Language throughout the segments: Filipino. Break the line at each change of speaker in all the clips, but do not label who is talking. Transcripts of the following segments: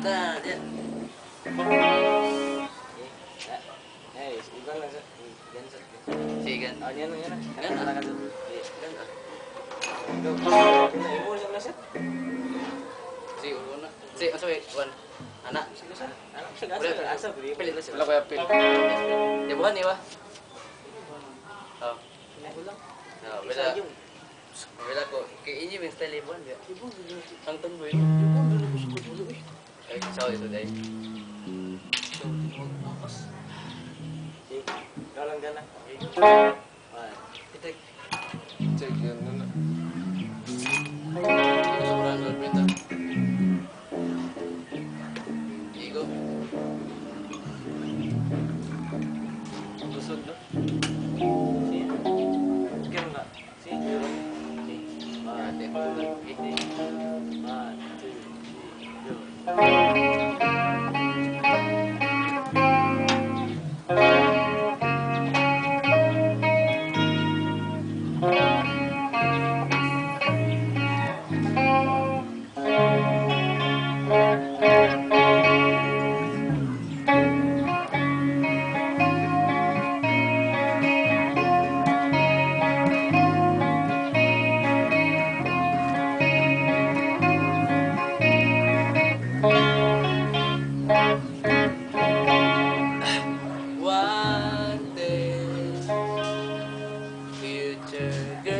Nah, dia.
Eh, bukan lah, Gan.
Si Gan.
Oh, niyan lang.
Gan, ala
ka dito. anak-anak Ibu
sa laset. Si oh, sorry, one. Anak.
Sino sa? Anak
sa
asa.
Pilit na siya.
Wala ko yung pilit.
Di bukan, di ba? Oh.
Wala.
Oh,
wala.
Wala ko. Kaya ini yung style ibuan, di ba? Ibuan, di
ba? Tangtan mo yun. Ibuan, di?
Ay, sorry, so day.
So, mag-akas. Sige. Ikaw lang gana. Okay. One.
Itek.
Check yan na.
Sobrang. Igo.
Lusod no?
yeah.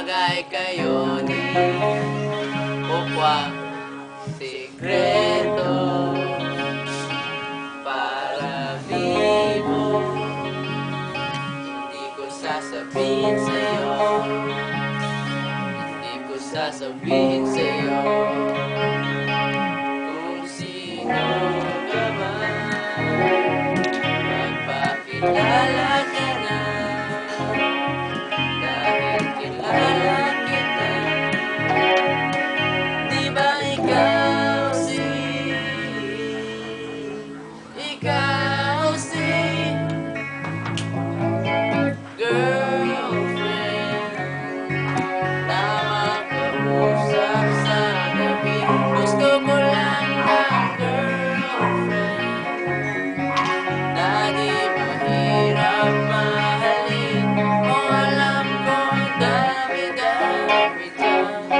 Bagay kayo ni Pukwa. Sikreto para vivo Hindi ko sasabihin sa'yo Hindi ko sasabihin sa'yo every time.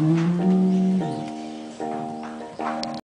Mm-hmm.